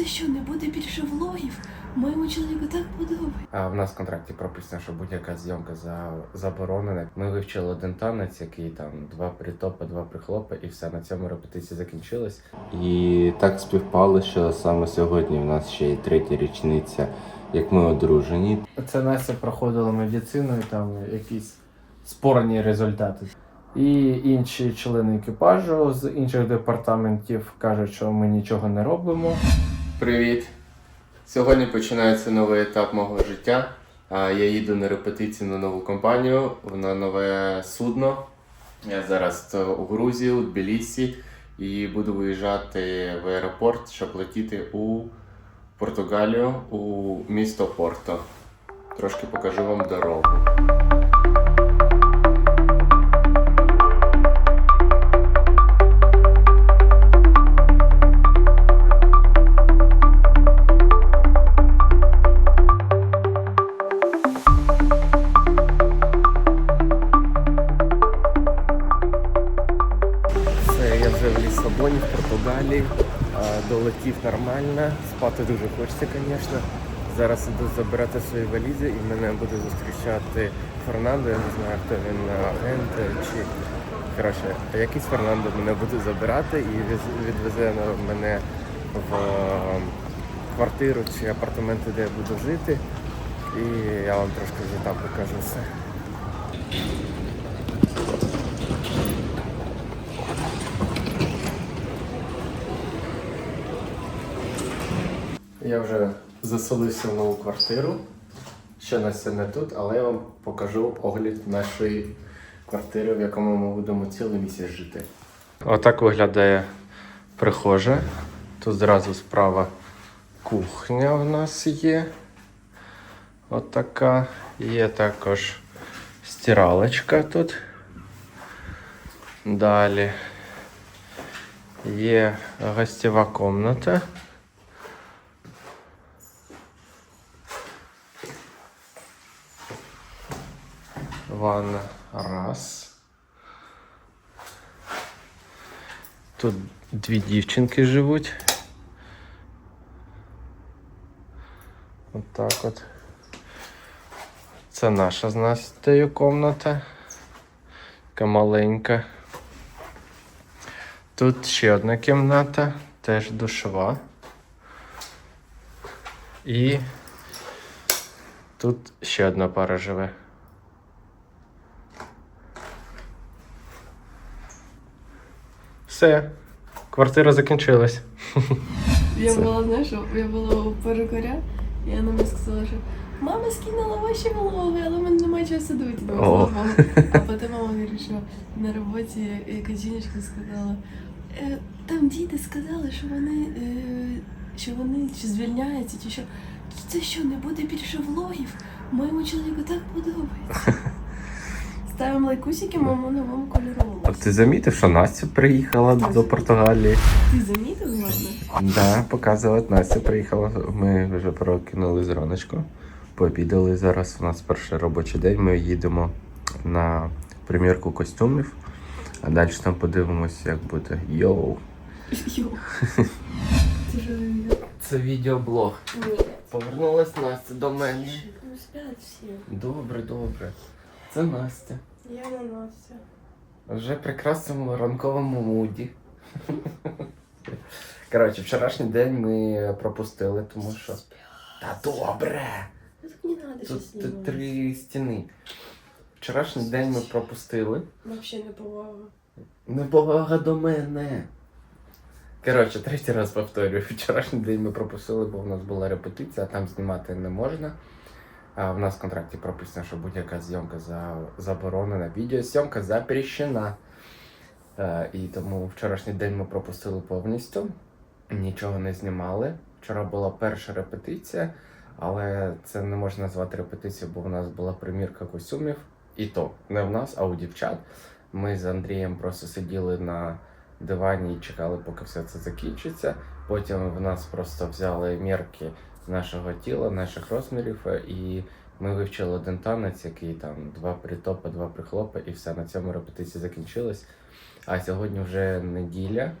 Це що, не буде більше влогів? Моєму чоловіку так подобається. А в нас в контракті прописано, що будь-яка зйомка за заборонена. Ми вивчили один танець, який там два притопи, два прихлопи, і все на цьому репетиція закінчилась. І так співпало, що саме сьогодні в нас ще й третя річниця, як ми одружені. Це Настя проходила медицину, і там якісь спорні результати. І інші члени екіпажу з інших департаментів кажуть, що ми нічого не робимо. Привіт! Сьогодні починається новий етап мого життя. Я їду на репетицію на нову компанію, на нове судно. Я зараз у Грузії, у Тбілісі, і буду виїжджати в аеропорт, щоб летіти у Португалію, у місто Порто. Трошки покажу вам дорогу. Лісабоні, в Португалії. Долетів нормально. Спати дуже хочеться, звісно. Зараз іду забирати свої валізи і мене буде зустрічати Фернандо. Я не знаю, хто він агент чи. Коротше, якийсь Фернандо мене буде забирати і відвезе мене в квартиру чи апартаменти, де я буду жити. І я вам трошки вже там покажу все. Я вже заселився в нову квартиру. Ще Настя не тут, але я вам покажу огляд нашої квартири, в якому ми будемо цілий місяць жити. Отак виглядає прихожа. Тут зразу справа кухня у нас є. Отака. Є також стиралочка тут. Далі є гостєва кімната. Ванна раз. Тут дві дівчинки живуть. От так от. Це наша з Настею кімната. Така маленька. Тут ще одна кімната, теж душова. І тут ще одна пара живе. Все, квартира закінчилась. Я Це- була, знаєш, я була у перукаря, і вона мені сказала, що мама скинула ваші влоги, але в мене немає часу дивитися. О. А потім мама говорить, що на роботі якась жіночка сказала, «Е, там діти сказали, що вони, е, що вони чи звільняються, чи що. Це що, не буде більше влогів? Моєму чоловіку так подобається. Ставимо лайкусики моєму новому кольору А волосся. ти замітив, що Настя приїхала до Португалії? Ти замітив, ладно? Да, показувати. Настя приїхала. Ми вже прокинули зраночку. Пообідали. Зараз у нас перший робочий день. Ми їдемо на примірку костюмів. А далі там подивимося, як буде. Йоу. Йо. Ти ж Це відеоблог. Ні. Повернулась Настя до мене. Спять всі. Добре, добре. Це Настя. Я на Настя. Вже прекрасному ранковому муді. Коротше, вчорашній день ми пропустили, тому що. Та добре! Ну так не надо щось Тут знімати. три стіни. Вчорашній день ми пропустили. Вообще не повага. Неповага до мене. Коротше, третій раз повторюю. Вчорашній день ми пропустили, бо в нас була репетиція, а там знімати не можна. А в нас в контракті прописано, що будь-яка зйомка за... заборонена. Відеозйомка запрещена. І тому вчорашній день ми пропустили повністю. Нічого не знімали. Вчора була перша репетиція, але це не можна назвати репетицією, бо в нас була примірка костюмів. І то не в нас, а у дівчат. Ми з Андрієм просто сиділи на дивані і чекали, поки все це закінчиться. Потім в нас просто взяли мірки нашого тіла, наших розмірів, е, і ми вивчили один танець, який там два притопи, два прихлопи, і все на цьому репетиція закінчилась. А сьогодні вже неділя.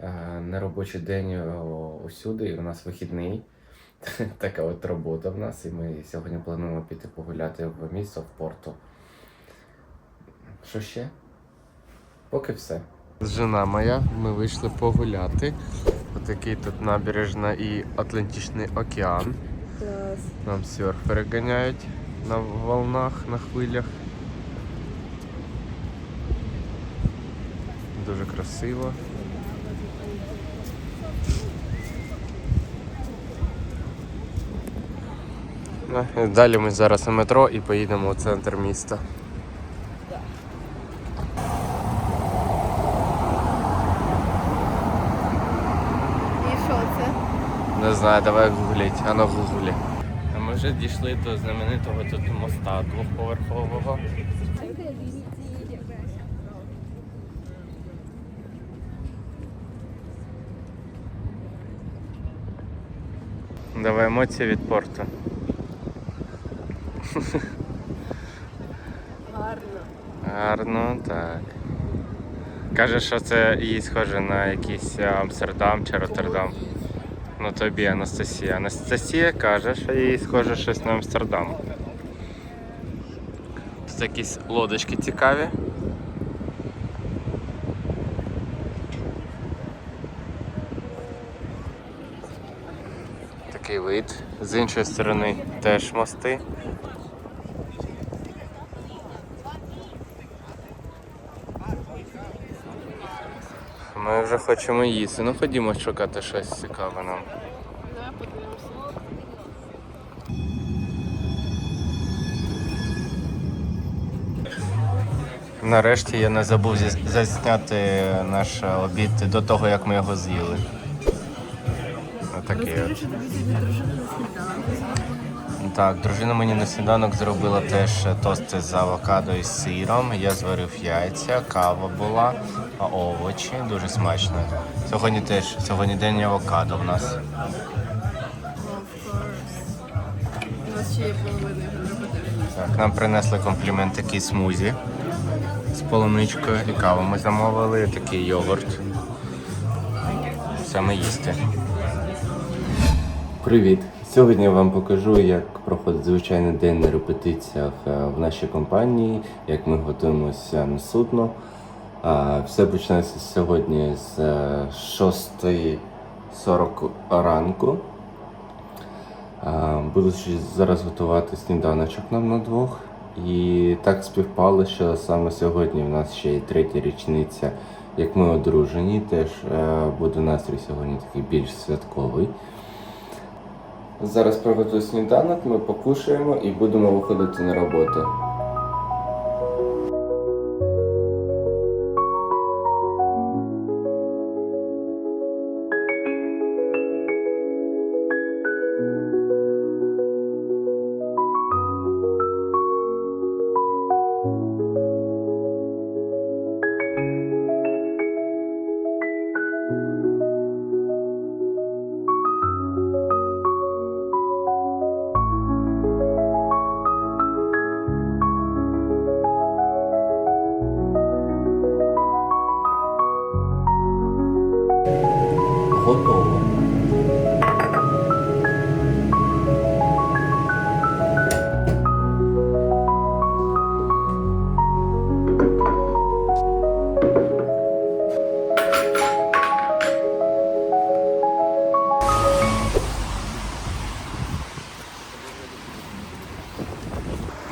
Е, Неробочий день усюди, і у нас вихідний. Така от робота в нас, і ми сьогодні плануємо піти погуляти в місто в порту. Що ще? Поки все. Жена моя, ми вийшли погуляти. Отакий тут набережна і Атлантичний океан. Клас. Нам серфери ганяють на волнах, на хвилях. Дуже красиво. Ну, Далі ми зараз на метро і поїдемо у центр міста. І що це? Не знаю, давай гугліть, а на гуглі. А ми вже дійшли до знаменитого тут моста двохповерхового. Давай емоції від порту. Гарно. Гарно, так. Каже, що це їй схоже на якийсь е, Амстердам чи Роттердам. Ну тобі Анастасія. Анастасія каже, що їй схоже щось на Амстердам. Тут якісь лодочки цікаві. Такий вид. З іншої сторони теж мости. Ми вже хочемо їсти. Ну ходімо шукати щось цікаве нам. Нарешті я не забув засняти наш обід до того, як ми його з'їли. Отакий Так, дружина мені на сніданок зробила теж тости з авокадо і сиром. Я зварив яйця, кава була, а овочі. Дуже смачно. Сьогодні теж сьогодні день авокадо в нас. У нас ще є половина. Так, нам принесли комплімент такий смузі з полуничкою і каву ми замовили, такий йогурт. Саме їсти. Привіт! Сьогодні я вам покажу, як проходить звичайний день на репетиціях е, в нашій компанії, як ми готуємося на судно. Все починається сьогодні з е, 6.40 ранку. А, Буду зараз готувати сніданочок нам на двох. І так співпало, що саме сьогодні в нас ще й третя річниця, як ми одружені. Теж е, буде настрій сьогодні такий більш святковий. Зараз проведу сніданок, ми покушаємо і будемо виходити на роботу.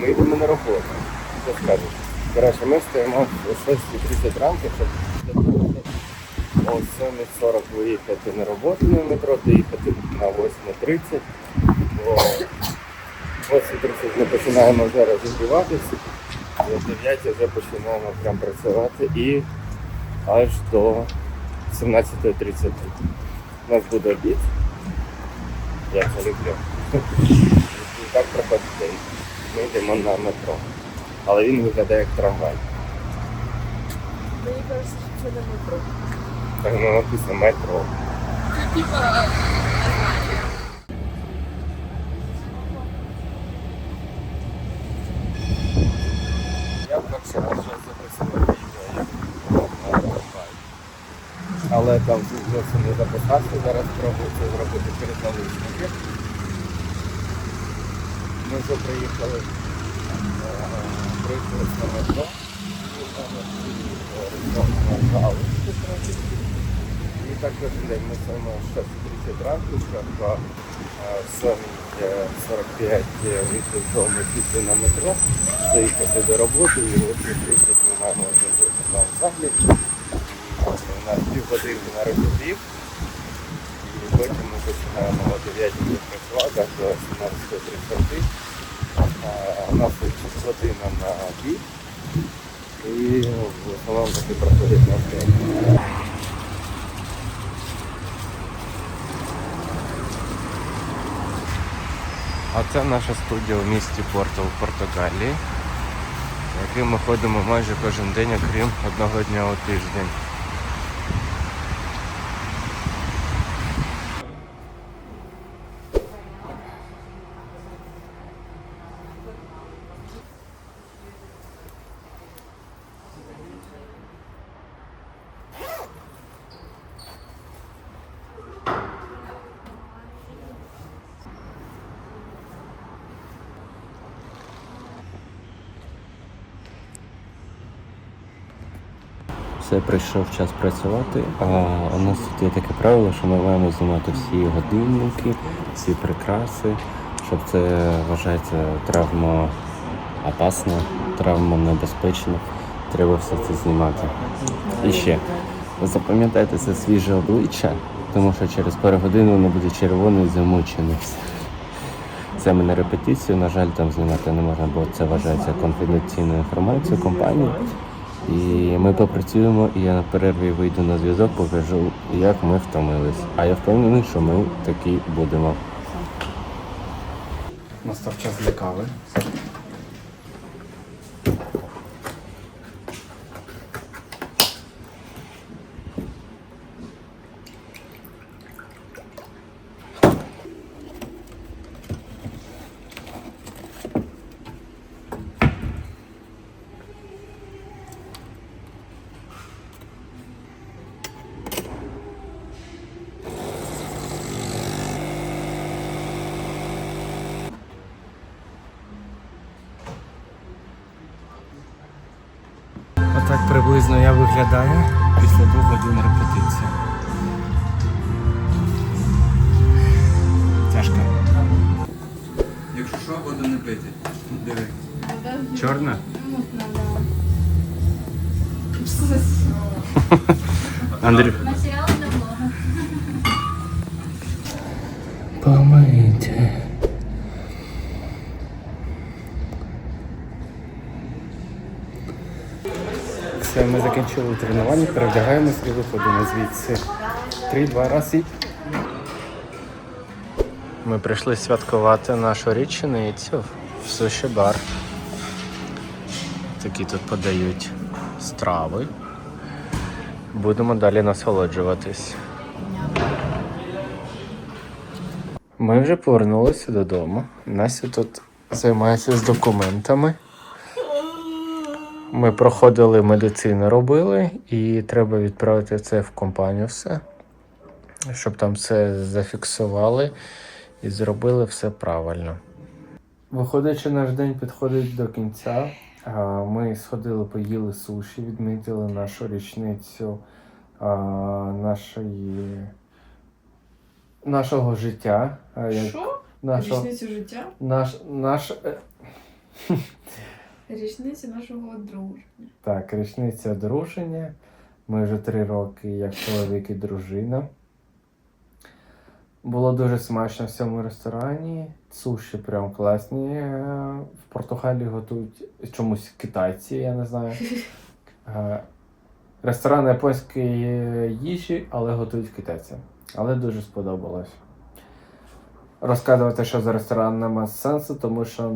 Ми йдемо на роботу. Що скажеш? Коротше, ми стоїмо о 6.30 ранку, щоб о 7.40 виїхати на роботу на метро, доїхати на 8.30. О 8.30 ми починаємо вже розігріватися. О 9 вже починаємо прям працювати і аж до 17.30. У нас буде обід. Я це люблю. Так проходить день. Ми йдемо на метро. Але він виглядає як трамвай. Мені кажеться, що це не метро. Так воно написано метро. Типа, Я перший раз вже записував відео, як трамвай. Але там зовсім не записався. Зараз спробую це зробити через налисники. Ми вже приїхали, е, на метро. І так кожен день ми стоїмо о 6.30 ранку, щоб о 7.45 вийти піти на метро, доїхати до роботи і о 30 ми маємо бути на. У нас півгодини на репетив. І потім ми починаємо о 9 працювати до 17.30. У нас година на обід. І ну, в основному таки проходить навчання. А це наша студія у місті Порто в Португалії, в який ми ходимо майже кожен день, окрім одного дня у тиждень. Все прийшов час працювати, а у нас тут є таке правило, що ми маємо знімати всі годинники, всі прикраси, щоб це вважається травма опасна, травма небезпечна. Треба все це знімати. І ще запам'ятайте це свіже обличчя, тому що через пару годин воно буде червоне і замучене. Це ми на репетицію, на жаль, там знімати не можна, бо це вважається конфіденційною інформацією компанії. І ми попрацюємо, і я на перерві вийду на зв'язок, покажу, як ми втомились. А я впевнений, що ми такі будемо. Настав час для кави. Отак приблизно я виглядаю після двох годин репетиції. Тяжко. Якщо що, воду не пити. Диви. Чорна? Блога. Помийте. Все, ми закінчили тренування, перевдягаємось і виходимо звідси. Три-два раз і. Ми прийшли святкувати нашу річницю в суші бар. Такі тут подають страви. Будемо далі насолоджуватись. Ми вже повернулися додому. Настя тут займається з документами. Ми проходили медицину, робили, і треба відправити це в компанію все, щоб там все зафіксували і зробили все правильно. Виходячи, наш день підходить до кінця. Ми сходили, поїли суші, відмітили нашу річницю нашої, нашого життя. Що? Нашого, Річницю життя? наш, наш, е, Річницю нашого одруження. Так, річниця одруження. Ми вже три роки як чоловік і дружина. Було дуже смачно в цьому ресторані. Суші прям класні. Е, В Португалії готують чомусь китайці, я не знаю. Е, Ресторан японської їжі, але готують китайці. Але дуже сподобалось. Розказувати, що за ресторан нема сенсу, тому що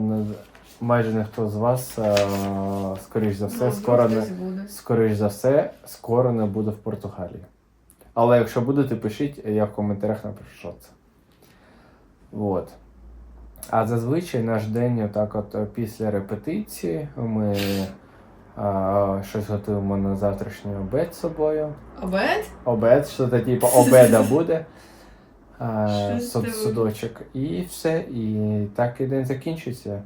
майже ніхто з вас, е, скоріш за все, скоро не, скоріш за все, скоро не буде в Португалії. Але якщо будете, пишіть, я в коментарях напишу, що це. Вот. А зазвичай наш день, отак от е, після репетиції, ми А, щось готуємо на завтрашній обед з собою. Обед? Обед, що то типу обеда буде. А, суд- судочок. І все. І так і день закінчується.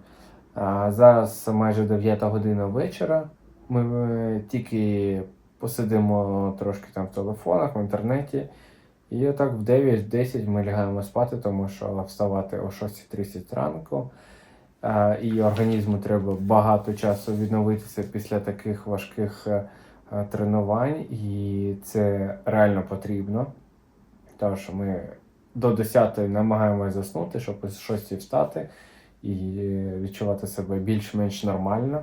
Зараз майже 9 година вечора. Ми е, тільки посидимо трошки там в телефонах, в інтернеті. І отак в 9-10 ми лягаємо спати, тому що вставати о 6.30 ранку. І організму треба багато часу відновитися після таких важких е, тренувань, і це реально потрібно. Тому що ми до 10 намагаємося заснути, щоб о 6 встати і відчувати себе більш-менш нормально.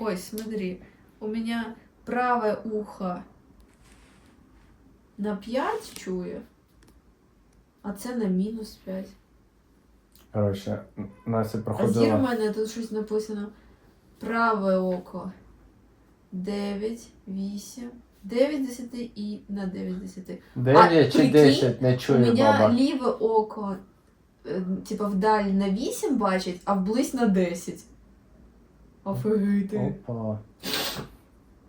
Ой, смотри, у меня правое ухо на 5 чує, а це на мінус 5. Коротше, Настя А зір у мене тут щось написано. Праве око 9, 8, 9 10 і на 9 10. 9 чи прикинь, 10 не У чує мене баба. ліве око, типа вдаль на 8 бачить, а вблизь на 10. Офигити. Опа.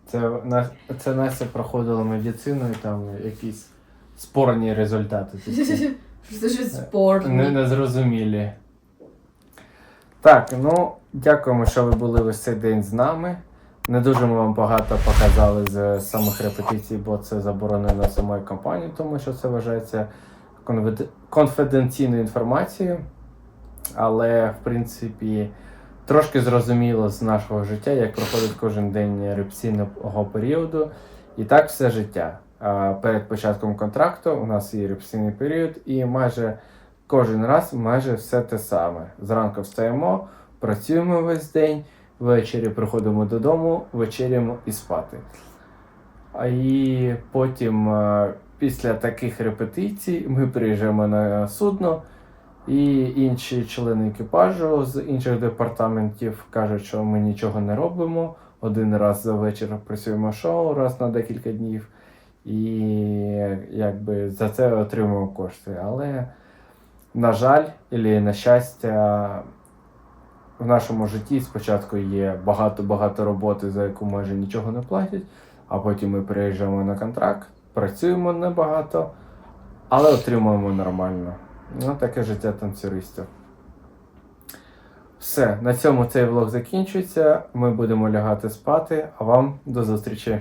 Це, на- це Настя проходила медицину і там якісь спорні результати. такі. Це ж спорт. Не, незрозумілі. Так, ну дякуємо, що ви були весь цей день з нами. Не дуже ми вам багато показали з самих репетицій, бо це заборонено самою компанією, тому що це вважається конфіденційною інформацією. Але, в принципі, трошки зрозуміло з нашого життя, як проходить кожен день репційного періоду. І так все життя. Перед початком контракту у нас є репційний період, і майже кожен раз майже все те саме. Зранку встаємо, працюємо весь день, ввечері приходимо додому, вечеряємо і спати. І потім, після таких репетицій, ми приїжджаємо на судно, і інші члени екіпажу з інших департаментів кажуть, що ми нічого не робимо. Один раз за вечір працюємо шоу, раз на декілька днів. І якби за це отримуємо кошти. Але, на жаль, і на щастя, в нашому житті спочатку є багато-багато роботи, за яку майже нічого не платять, а потім ми приїжджаємо на контракт, працюємо небагато, але отримуємо нормально. Ну, таке життя танцюристів. Все, на цьому цей влог закінчується. Ми будемо лягати спати, а вам до зустрічі.